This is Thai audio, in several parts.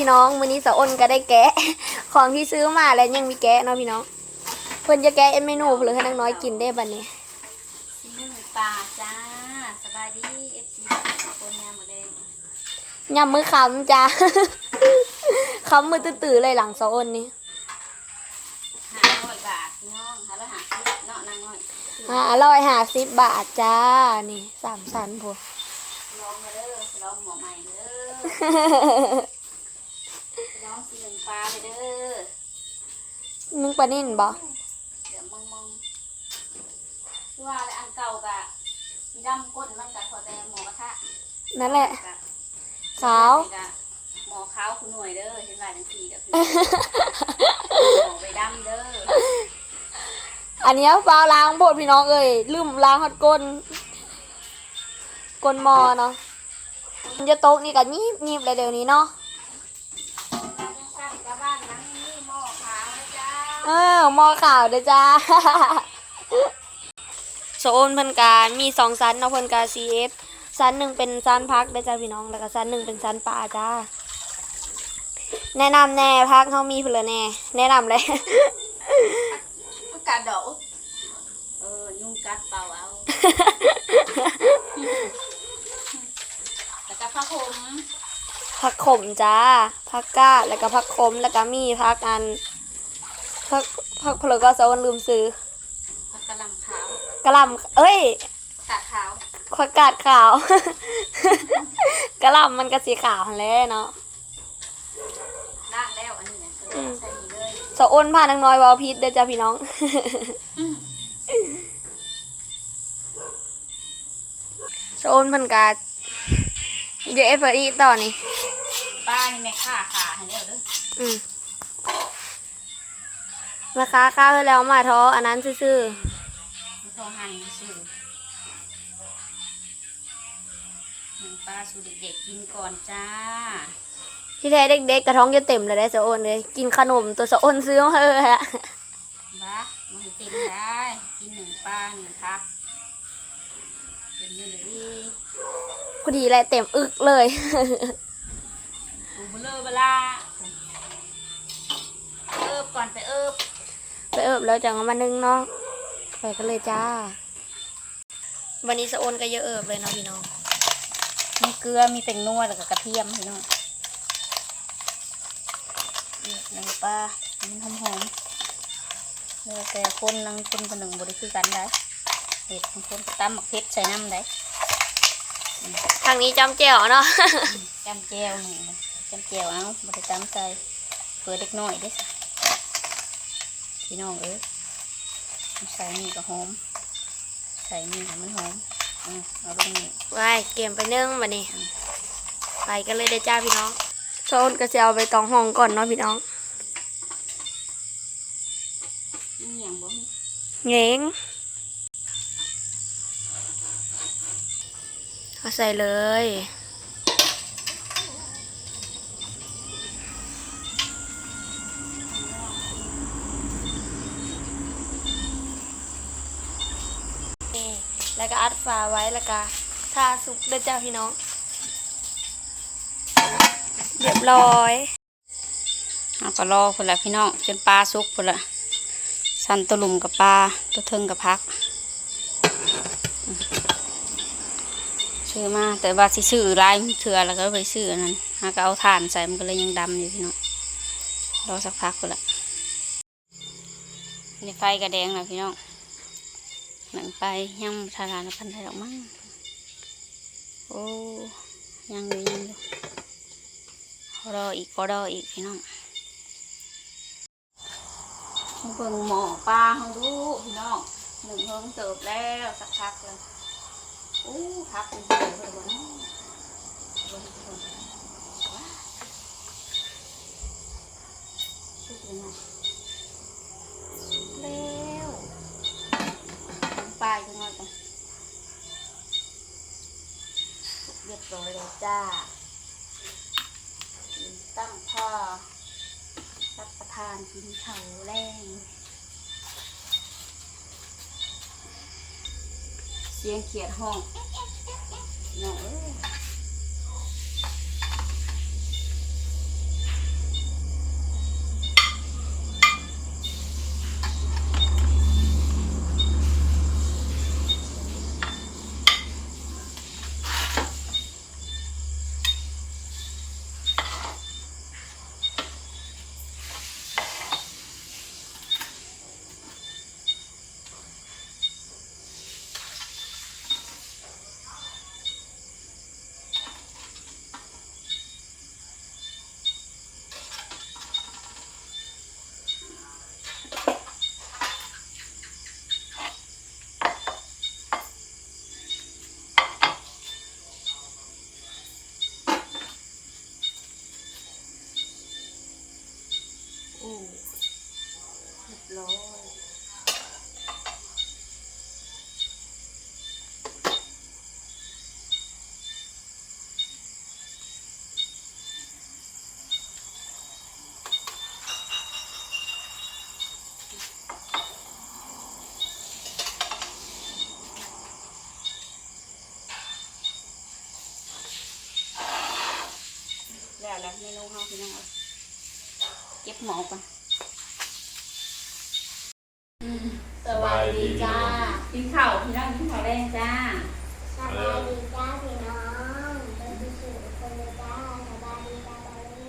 พี่น้องวันนี้สะอ้นก็ได้แกะ ของที่ซื้อมาแล้วยังมีแกะเนาะพี่น้องเพิ่นจะแกะเอ็นเมนูเพื่อให้นางน้อยกินได้บัดนี้ซีนึ่งปลาจ้าสบายดีเอฟซีคนงานหมดเลยยำมือคำจ้าคำมือตื้อๆเลยหลังสะอ้นนี่ห้าร้อยบาทพี่น้องห้าร้อยห้าสิบเนาะนางน้อยห้าร้อยห้าสิบบาทจ้านี่สามสันพวกลองมาเด้อลองหมอใหม่เด้อ ลองซีนึ่งปลาไปเด้อนึ่งปลานิ่นบ่เดี๋ยวมองมองว่าแล้วอันเก่ากะสีดำก้นมันกะพอแต่หมอกระทะนั่นแหละกะขาวหมอขาวคุณหน่วยเด้อเห็นว่าจังซี่ก็คือหมอไปดำเด้ออันเนี้ยฟ้าวล้างโพดพี่น้องเอ้ยลืมล้างฮอดก้นก้นหมอเนาะมันจะโต๊ะนี่กับนีบนีบเลยเดี๋ยวนี้เนาะ เออหมอข่าวเด้อจ้าโซนเพิ่นกามีสองซันเนาะเพิ่นกา CF ซันหนึ่งเป็นซันพักเด้อจ้าพี่น้องแล้วก็ซันหนึ่งเป็นซันปลาจ้า แนะนำแน่พักเขามีเพื่นละแน่ แนะนำเลยผักกาดดอกเออยุ่งกัดเปล่าเอาแล้วก็ผ้าห่มผักขมจ้าผักกาดแล้วก็ผักขมแล้วก็มีผักอัน ผักผักเพลก็จะวันลืมซื้อผักกะหล่ำขาวกะหล่ำเอ้ยกาดขาวผักกาดขาว กะหล่ำมันก็สีขาวหั่นแหล้วเนาะล่างแล้วอันนี้เนี่ยเออใส่นี่เลยสะอ้นพานางน้อยวอลพิษเด้อจ้าพี่น้อง สะอ้นเพันกาเดี๋ยวเอฟอีต่อนี่ป้านี่แม่ค่าขาให้เด้อเด้ออืม มาค้าข้าวให้แล้วมาท้ออันนั้นซื่อมันโทรหันซื้อหนึ่งปลาสูเด็กๆกินก่อนจ้าๆที่แท้เด็กๆกระท้องจะเต็มเลยได้สะอ้นเลย กินขนมตัวสะอ้นซื้อมาเออฮะบ้ามันให้เต็มได้กินหนึ่งปลาหนึ่งครับเต็มเลยดีพอดีเลยเต็มอึกเลยดูเบลอเบลาเอิบก่อนไปเอิบไป เอิบแล้วจังอมานึ่งเนาะไปกันเลยจ้า วันนี้สะอ้นก็เยอะเอิบเลยเนาะพี่น้อง มีเกลือ มีเป็นนัวแล้วก็กระเทียมพี่น้องเอียดหนึ่งปลาหอมหอมๆแล้วแต่คนนังคนคนหนึ่งบริคือกันได้เห็ดคนก็ตำหมักเพชรใส่น้ำได้ทางนี้จำแจ่วเนาะจำแจวนึ่จำแจวเอาบริจำใส่เผื่อเด็กน้อยได้สิ พี่น้องเอ้ยใส่นี่ก็หอม ใส่นี่ให้มันหอมอืมเอาลงนี่ไว้เกมไปนึ่งมานี่ไปกันเลยเด้อจ้าพี่น้องสะอ้นก็จะเอาไปตองห้องก่อนเนาะพี่น้องนี่อย่างบ่มีเงงเอาใส่เลย นี่ แล้วก็อัดฝาไว้แล้วก็ทาสุกเด้อจ้าพี่น้อง เรียบร้อยเอาก็รอพุ่นละพี่น้องจนปลาสุกพุ่นละสันตัวหลุมกับปลาตัวเทิงกับพักซื้อมาแต่ว่าสิซื้อลายเถื่อแล้วก็ไปซื้ออันนั้นหาก็เอาถ่านใส่มันก็เลยยังดำอยู่พี่น้องรอสักพักพุ่นละนี่ไฟกระแดงแล้วพี่น้อง หนังไปยังทารานพันไทยดอกมั้งโอ้ยังอยู่ยังอยู่รออีกก็รออีกพี่น้องเบิ่งหมอปลาเขาดูพี่น้องหนึ่งเพิ่งเติบแล้วสักพักเลยอู้พักเป็นเดือนเลยวันนี้เบิ่งเบิ่งว้าชุดยังไงแล้วปลายจังเลยกันเรียบร้อยแล้วจ้าตั้งพ่อ รับประทานกินเขาวแรงเสียงเขียดห้องน้องเอ้ย อู้เรียบร้อย แล้วแล้วเมนูเฮา พี่น้องเอาเก็บหมอก่อนสวัสดีจ้ากินข้าวพี่น้องกินข้าวแรงจ้าสบายดีจ้าพี่น้องเป็นที่สุดคนเลยจ้าสบายดีจ้าบายดี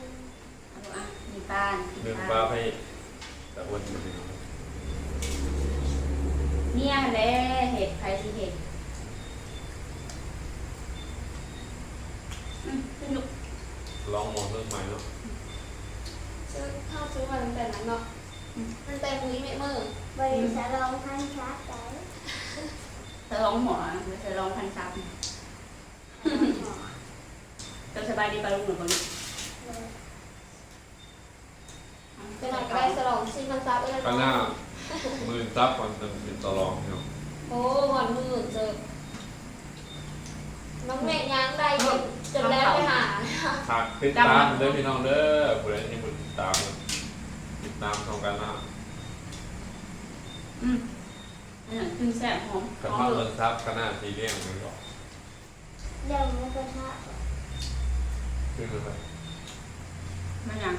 เอาอะมีปลากินเดินปปลาลาให้ตะวันมันเนี่ยแหละเห็ดไผ่สิเห็ดอืมสนุก ลองมองเรื่องใหม่เนาะ ซื้อข้าวซื้อมาตั้งแต่นั้นเนาะมันแต่มือไม่มือบ ริษัทรองพันชาร์จใจ จะร้องหมอไม่ใช่ร้องพันซับจะสบายดีปลาลูกหนูคนนี้จะหน่อยก็ได้สลองซิมันซับเลยข้างหน้ามือซับก่อนจะเป็นตะลองเนาะโอ้หอนมือเจอน้องเมฆยังได้จนจนแล้วไปหาฝากติดตามเด้อพี่น้องเด้อผู้ใดที่มือติดตามนะติดตามช่องกันหน้าอืม อันนั้นขึ้นแซ่บหอมกับหอมามเลเงิยนซับข้างหน้าสีเลี่ยงมันก็เดี๋ยวมันก็ชาขึ้นเลยมันยัง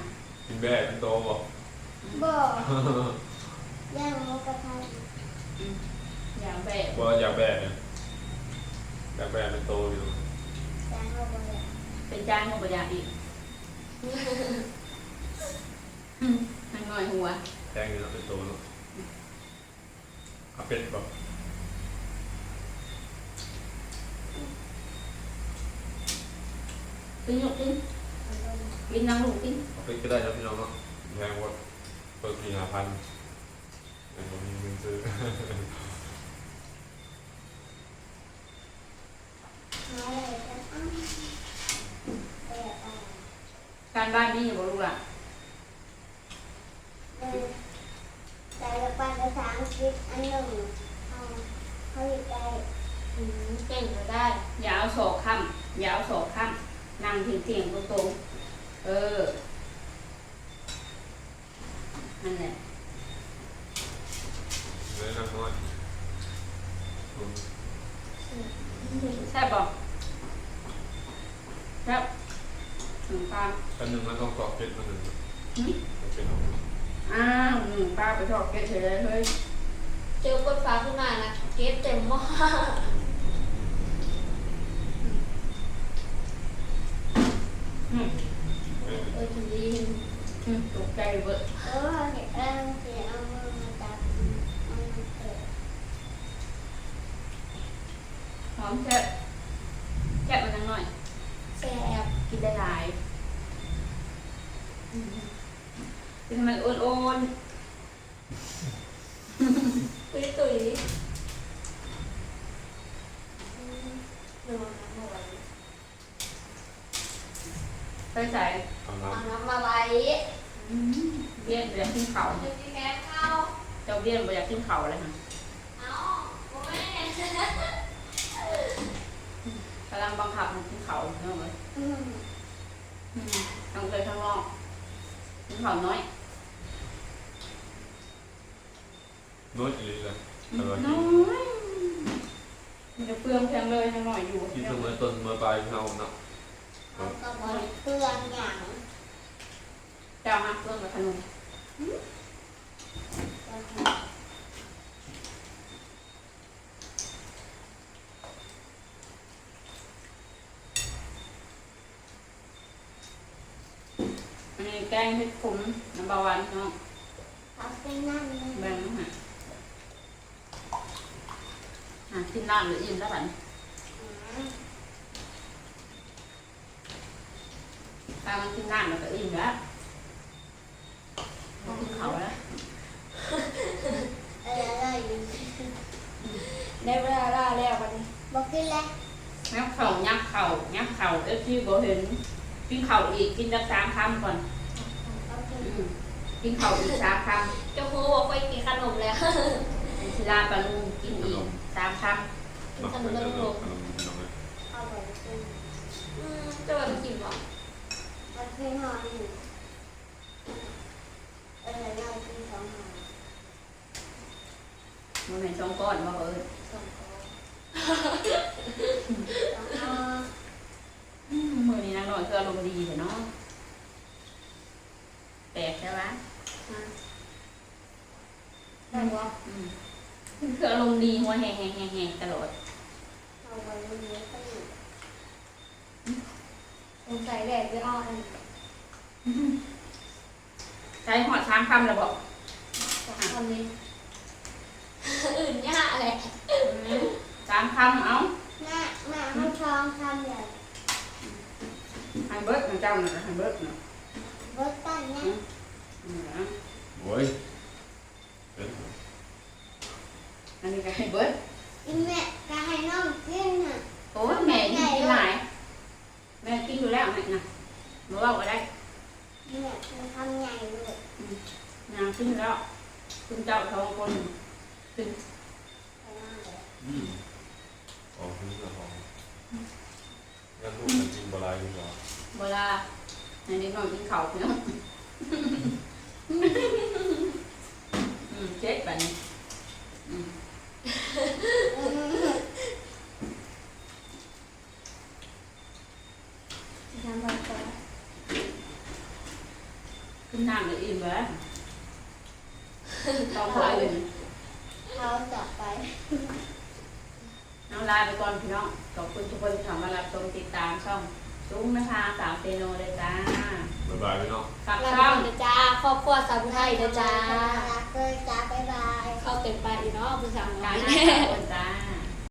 กินแบ่กินโตบอกบอกย่างมันก็ทาอืมอย่างแบบว่าอยากแบ่เนี่ยอยากแบ่เป็นโตอยู่ย่างเขาบอกเป็นจานของประหยัดอีกอืมมันง่อยหัวแทงอยู่เนาะเป็นโตเนาะ เอาเป็ดแบบกินหยกกินกินน้ำลูกกินเอาเป็ดก็ได้นะพี่น้องเนาะแพงกว่าเปิดสี่ห้าพันเป็นคนมีเงินซื้อมาเลยจ้าอ้าวเปิดอะการบ้านนี่อย่าบอกลูกล่ะ เลย ใจละปันภาษาอังกฤษอันหนึ่งเอาเขาอีกใจอืมเก่งก็ได้ อย่าเอาศอกค้ำอย่าเอาศอกค้ำนั่งเถียงๆตรงๆเออนั่นแหละเลยนั่งน้อยอืมแซ่บบอกแซ่บถึงปลาอันหนึ่งมันต้องกรอกเป็ดมันหนึ่งอืมมันเป็นเอ้าวป้าไปชอดเกล็ดเฉยเลยเฮ้ย เจอกดฟ้าขึ้นมานะ เก็บเต็มหม้อม เออ เออทีนี้ อืมตกใจเบิด เออเห็นเออเสียเอามือมาจับมันเกิด หอมแซ่บแซ่บมันจังหน่อย แซ่บ กินได้หลายเป็น ทำไมอ้วนตุยตุยอืมเดี๋ยวน้ำมาไว้ๆไปใส่เอาเอาน้ำน้ำมาไว้เบี้ยนไปอยากกินเขาวเดี๋ยวพี่แกเข้าเจ้าเบี้ยนไปอยากกินเขาวเลยค่ะเอาโอ้ยกำลังบังคับมันกินเขาวเนาะเว้ยอืมทั้งเลยทั้งนอกกินเขาวน้อย น้อยอีกเลยแต่ว่าน้อยมันจะเปลืองเพียงเลยทั้งน้อยอยู่กินเสมอต้นเสมอปลายเฮาเนาะเขาก็บริเปลืองอย่างเจ้าฮะเปลืองกับขนมอันนี้แกงเห็ดขมน้ำบาวันเนาะเขาเป็นนั่นนี่แบ่งมาให้อะ กินน้ำหรืออิ่มแล้วบัดนี้อืมตามันกินน้ำแล้วก็อิ่มแล้วบ่กินเขาวแล้วเออเลยอยู่ได้เวลาล่าแล้ววันนี้บอกกินแล้วยับเข่ายับเข่ายับเข่าเอฟซีบ่เห็น กินเข่าอีกกินจักสามคำก่อนเขากินอืมกินข้าวอีกสามคเจ้าครูบอกไปกินขนมแล้วำเป็นศิลาปลาลุงกินอีก สามคกินขนมแล้วลูกขนมขนมเลยเอาไปกินอืมเจะวันกินบ่มันเคยนอนอยู่เออเรากินสองหอำมันเป็นช่องก้อนมาเอิญสองก้อนสองหอมือนี้นางหน่อยคืออารมณ์ดีเถอะเนาะแปลกใช่ไหมได้บ่อืม คืออารมณ์ดีหัวแหงแหงแหงแหงตลอดเอาไว้เลี้ยงก็อยู่สงสัยแดดจะเอาอันใช้หอดสามคำแล้วบอกสองคนนี้ อื่นยากแหละสามคำเอาแม่แม่ให้ทองทำใหญ่ให้เบิร์ดของเจ้าหน่อยให้เบิร์ดเนาะรถตั้นเนี่ยอืมเอาโอ้ยเป็น อันนี้ก็ให้เบิร์ดอีแม่ก็ให้น้องกินน่ะโอ้ยแม่กินหลายแม่กินอยู่แล้วนี่นะมาว่าก็ได้แม่มันทำใหญ่เลยนางกินอยู่แล้ว คุณเจ้าทองคนกิน ไปนั่งเลย อืมของพื้นกับของงั้นลูกมันกินบะไรดีกว่า เวลาในนี้นอนกินข้าวเนาะอืมเจ็ดแบบนี้อืม ทำแบบก่อน ขึ้นน้ำเลยอิ่มเลยต้องขออื่นเขาต่อไปน้องลาไปก่อนพี่น้องขอบคุณทุกคนที่เข้ามารับชมติดตามช่องจุ้งนะคะสาวเซโนเลยจ้าบ๊ายบายพี่น้องฝากลาไปช่อก่องนนะจ้าครอบครัวสาวผู้ไทยนะจ้ารักเลยจ้าบ๊ายบาย เข้าเต็มไปอีกเนาะคุณสาวน้กาอรยหน้าสาวคนจ้า